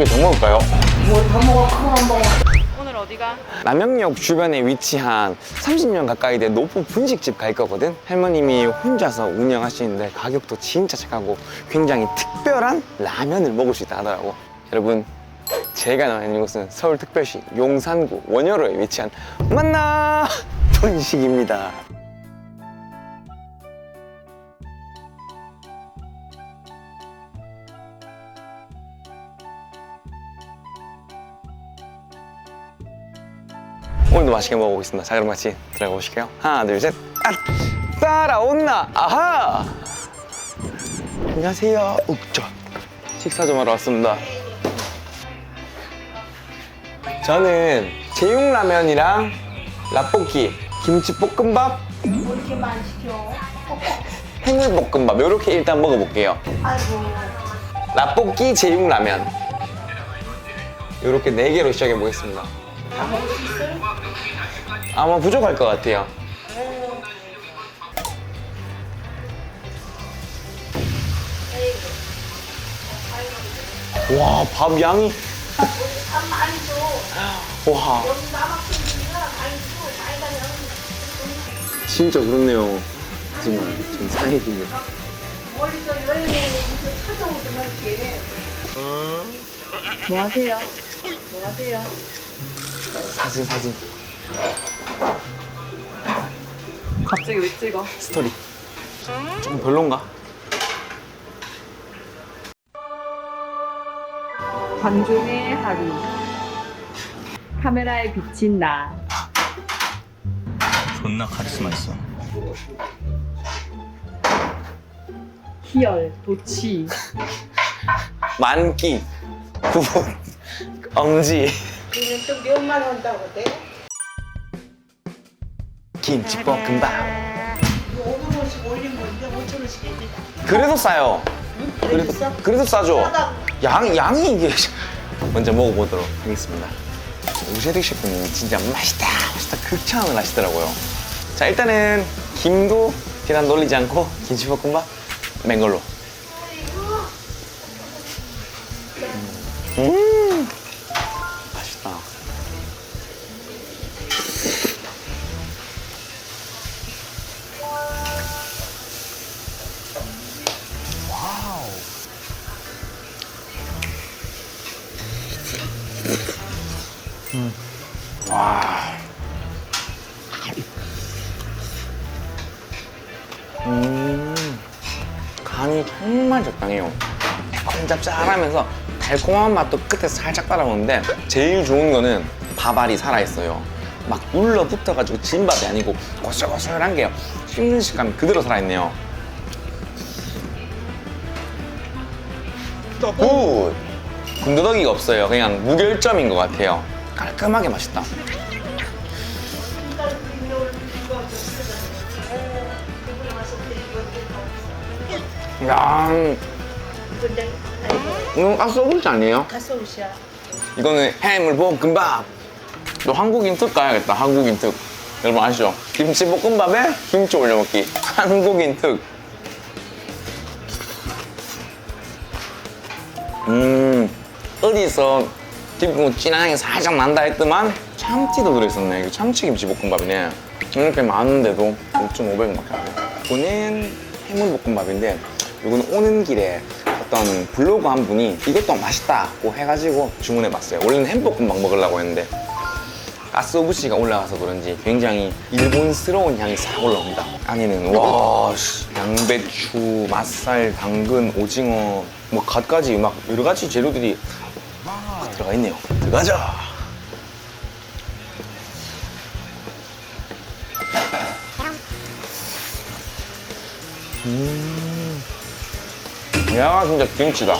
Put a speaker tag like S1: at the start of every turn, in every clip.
S1: 개더 먹을까요?
S2: 오늘 어디가?
S1: 남영역 주변에 위치한 30년 가까이 된 노포 분식집 갈 거거든. 할머님이 혼자서 운영하시는데 가격도 진짜 착하고 굉장히 특별한 라면을 먹을 수 있다 하더라고. 여러분, 제가 나와 있는 곳은 서울특별시 용산구 원효로에 위치한 만나 분식입니다. 오늘도 맛있게 먹어보겠습니다. 자, 그럼 같이 들어가 보실게요. 하나, 둘, 셋. 아! 따라온나? 아하! 안녕하세요. 욱저. 식사 좀 하러 왔습니다. 저는 제육라면이랑 라볶이, 김치볶음밥,
S3: 이렇게만 시켜.
S1: 해물볶음밥 이렇게 일단 먹어볼게요.
S3: 아이고.
S1: 라볶이, 제육라면 이렇게 네 개로 시작해 보겠습니다.
S3: 다 먹을 수 있어요?
S1: 아마 부족할 것 같아요. 와, 밥 양이.
S3: 밥 많이 줘.
S1: 와,
S3: 여기 남학생들이나 많이 줘. 많이 가면
S1: 진짜 그렇네요. 정말 좀 사이비네.
S3: 멀리서 여행에 이렇게 찾아오더만 이렇게.
S2: 뭐 하세요? 뭐 하세요?
S1: 사진, 사진.
S2: 갑자기 왜 찍어?
S1: 스토리. 좀 별론가?
S2: 관종의 하루 카메라에 비친 나
S4: 존나 카리스마 있어.
S2: 희열, 도치
S1: 만기, 구분, 엄지,
S3: 우리는 또 몇만 한다고 돼?
S1: 김치볶음밥.
S3: 이거 5만 원씩 올린 건데 5천 원씩 해준다.
S1: 그래도 싸요.
S3: 그래도
S1: 그래도, 싸죠. 양, 양이 이게. 먼저 먹어보도록 하겠습니다. 우세득 셰프님이 진짜 맛있다, 맛있다 극찬을 하시더라고요. 자, 일단은 김도 계란 놀리지 않고 김치볶음밥 맨 걸로. 음, 짭짭하면서 달콤한 맛도 끝에 살짝 따라오는데 제일 좋은 거는 밥알이 살아있어요. 막 눌러붙어가지고 진밥이 아니고 고슬고슬한 게 씹는 식감이 그대로 살아있네요. 굿! 군더더기가 없어요. 그냥 무결점인 것 같아요. 깔끔하게 맛있다. 야, 이건 가스오브지 아니에요?
S3: 가스오시야.
S1: 이거는 해물 볶음밥. 또 한국인 특 가야겠다. 한국인 특. 여러분 아시죠? 김치볶음밥에 김치 올려 먹기. 한국인 특. 음, 어디서 기름 진한 향이 살짝 난다 했더만 참치도 들어있었네. 이거 참치 김치볶음밥이네. 이렇게 많은데도 5,500원밖에 안 돼. 이거는 해물볶음밥인데 이거는 오는 길에 어떤 블로그 한 분이 이것도 맛있다고 해가지고 주문해봤어요. 원래는 햄볶음밥 먹으려고 했는데 가스오부시가 올라가서 그런지 굉장히 일본스러운 향이 싹 올라옵니다. 안에는 와 씨, 양배추, 맛살, 당근, 오징어 뭐 갖가지 막 여러 가지 재료들이 막 들어가 있네요. 들어가자. 음. 야 진짜 김치다.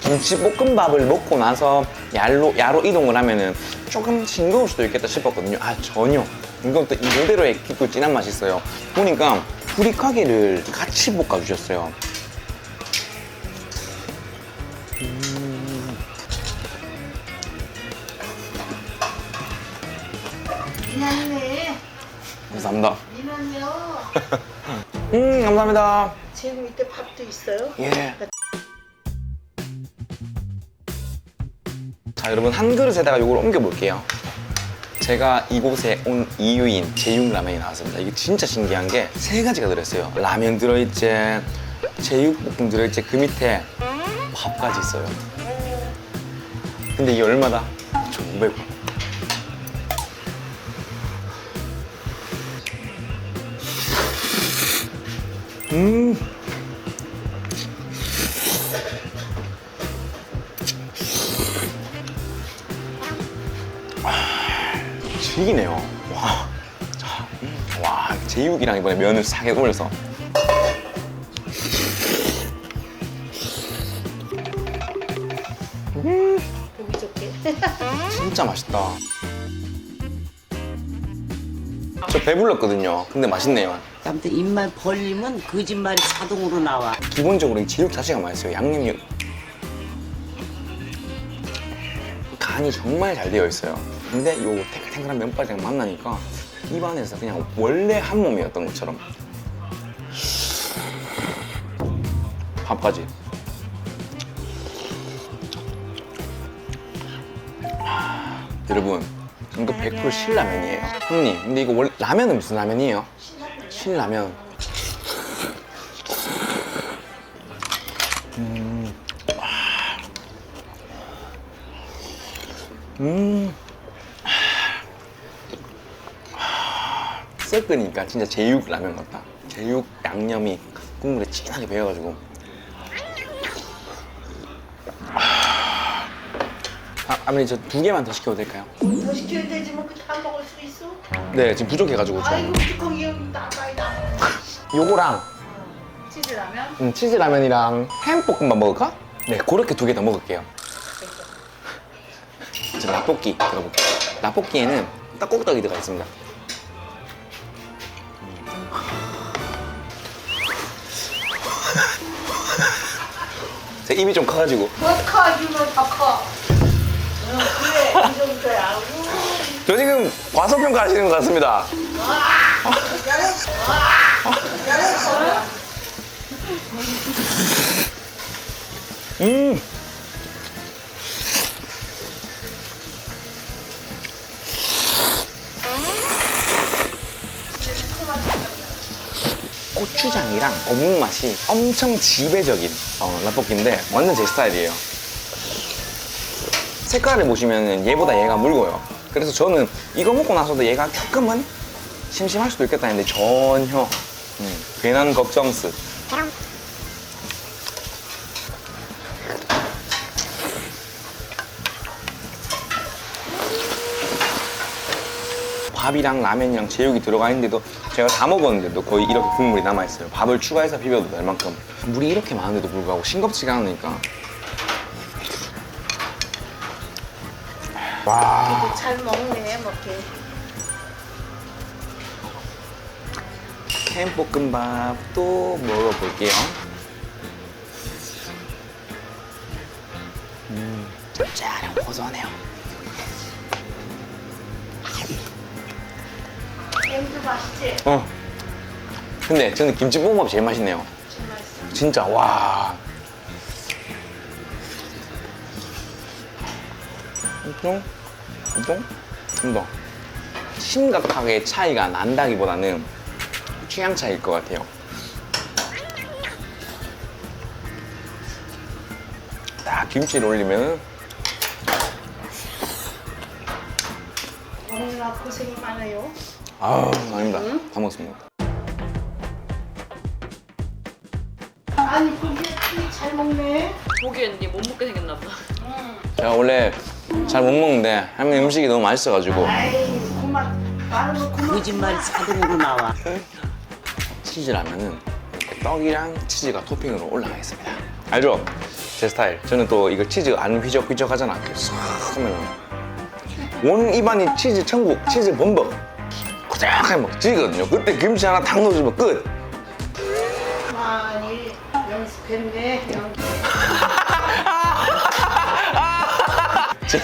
S1: 김치볶음밥을 먹고 나서 야로, 야로 이동을 하면은 조금 싱거울 수도 있겠다 싶었거든요. 아, 전혀. 이건 또 이대로의 깊고 진한 맛이 있어요. 보니까 후리카게를 같이 볶아주셨어요.
S3: 미안해.
S1: 감사합니다.
S3: 미안해요.
S1: 음, 감사합니다.
S3: 지금 밑에 밥도 있어요?
S1: 예. 자, 여러분 한 그릇에다가 이걸 옮겨 볼게요. 제가 이곳에 온 이유인 제육 라면이 나왔습니다. 이게 진짜 신기한 게 세 가지가 들어있어요. 라면 들어있지, 제육볶음 들어있지, 그 밑에 밥까지 있어요. 근데 이게 얼마다? 1,500원. 음. 질기네요. 와. 자, 음, 와, 제육이랑 이번에 면을 싹 올려서.
S3: 보기 좋게.
S1: 진짜 맛있다. 저 배불렀거든요. 근데 맛있네요.
S4: 아무튼 입만 벌리면 거짓말이 자동으로 나와.
S1: 기본적으로 이 제육 자체가 맛있어요. 양념이 간이 정말 잘 되어 있어요. 근데 요 탱글탱글한 면발이랑 만나니까 입안에서 그냥 원래 한 몸이었던 것처럼 밥까지. 하, 여러분, 이거 100% 신라면이에요. 형님, 근데 이거 원 라면은 무슨 라면이에요? 신라면. 음. 섞으니까 진짜 제육 라면 같다. 제육 양념이 국물에 진하게 배어가지고. 아, 아버님 저 두 개만 더 시켜도 될까요?
S3: 더 시켜야 되지 뭐안 먹을 수 있어?
S1: 네, 지금 부족해가지고
S3: 아이고
S1: 좀.
S3: 뚜껑이
S1: 요거랑
S2: 치즈 라면?
S1: 음, 치즈 라면이랑 햄 볶음밥 먹을까? 네, 그렇게 두 개 더 먹을게요. 저 라볶이 들어볼게요. 라볶이에는 떡국떡이 들어가 있습니다. 제 입이 좀 커가지고
S3: 더 커, 이거 더 커. 어, 그래, 이 정도야.
S1: 저 지금 과소평가 하시는 것 같습니다. 음. 고추장이랑 어묵 맛이 엄청 지배적인 어, 라볶이인데 완전 제 스타일이에요. 색깔을 보시면 얘보다 얘가 묽어요. 그래서 저는 이거 먹고 나서도 얘가 조금은 심심할 수도 있겠다 했는데 전혀 음, 괜한 걱정스. 밥이랑 라면이랑 제육이 들어가 있는데도 제가 다 먹었는데도 거의 이렇게 국물이 남아있어요. 밥을 추가해서 비벼도 될 만큼. 물이 이렇게 많은데도 불구하고 싱겁지가 않으니까. 와.
S3: 잘 먹네, 먹게.
S1: 햄볶음밥 또 먹어볼게요. 음, 짭짤하고 고소하네요.
S3: 햄도 맛있지?
S1: 어. 근데 저는 김치볶음밥 제일 맛있네요.
S3: 맛있어.
S1: 진짜 와. 엄청 엄청 좀더 심각하게 차이가 난다기보다는 취향 차이일 것 같아요. 딱 김치를 올리면
S3: 오늘아 고생이 많아요.
S1: 아우 아닙니다. 다 먹습니다.
S3: 아니, 그게 잘 먹네.
S2: 보기엔 니못 먹게 생겼나 보다.
S1: 제가 원래 잘 못 먹는데 할머니 음식이 너무 맛있어가지고
S3: 아이, 그만. 많은 거 그만.
S4: 거짓말이 자동으로 나와.
S1: 치즈라면은 이렇게 떡이랑 치즈가 토핑으로 올라가 있습니다. 알죠? 제 스타일. 저는 또 이거 치즈 안 휘적휘적 하잖아. 이렇게 싹 하면은 온 입안이 치즈 천국, 치즈 범벅. 꾸덕하게 먹지거든요. 그때 김치 하나 탁 넣어주면 끝.
S3: 많이 연습했네. 연기.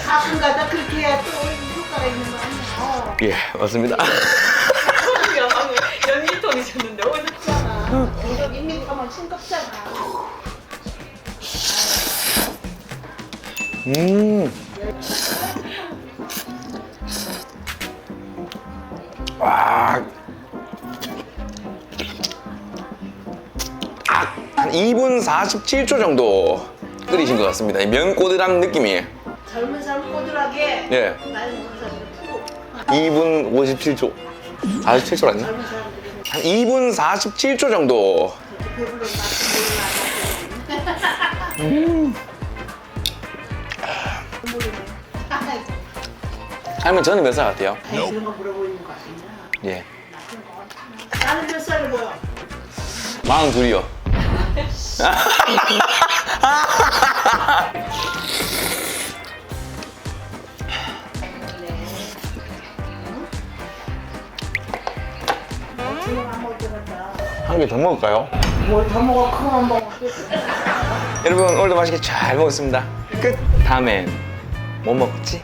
S3: 가끔 가다 그렇게 해야 또 효과가 있는 거 아니야? 어.
S1: 예, 맞습니다.
S2: 이셨는데
S3: 어렵잖아. 여기가 밋밋하면 싱겁잖아.
S1: 음. 와. 2분 47초 정도 끓이신 것 같습니다. 면꼬들한 느낌이.
S3: 젊은 사람 꼬들하게
S1: 예.
S3: 많은 젊은 사람 푸.
S1: 2분 57초. 47초라니?
S3: 젊은 사람
S1: 한 2분 47초 정도.
S3: 몰라
S1: 할머니 저는 몇 살 같아요?
S3: 아니 그런 거 물어보는 거 같냐
S1: 예.
S3: 나는 몇 살을 보여
S1: 42이요. 한 개 더 먹을까요?
S3: 뭘 더 먹어 그만 먹어
S1: 여러분 오늘도 맛있게 잘 먹었습니다. 끝. 다음엔 뭐 먹지?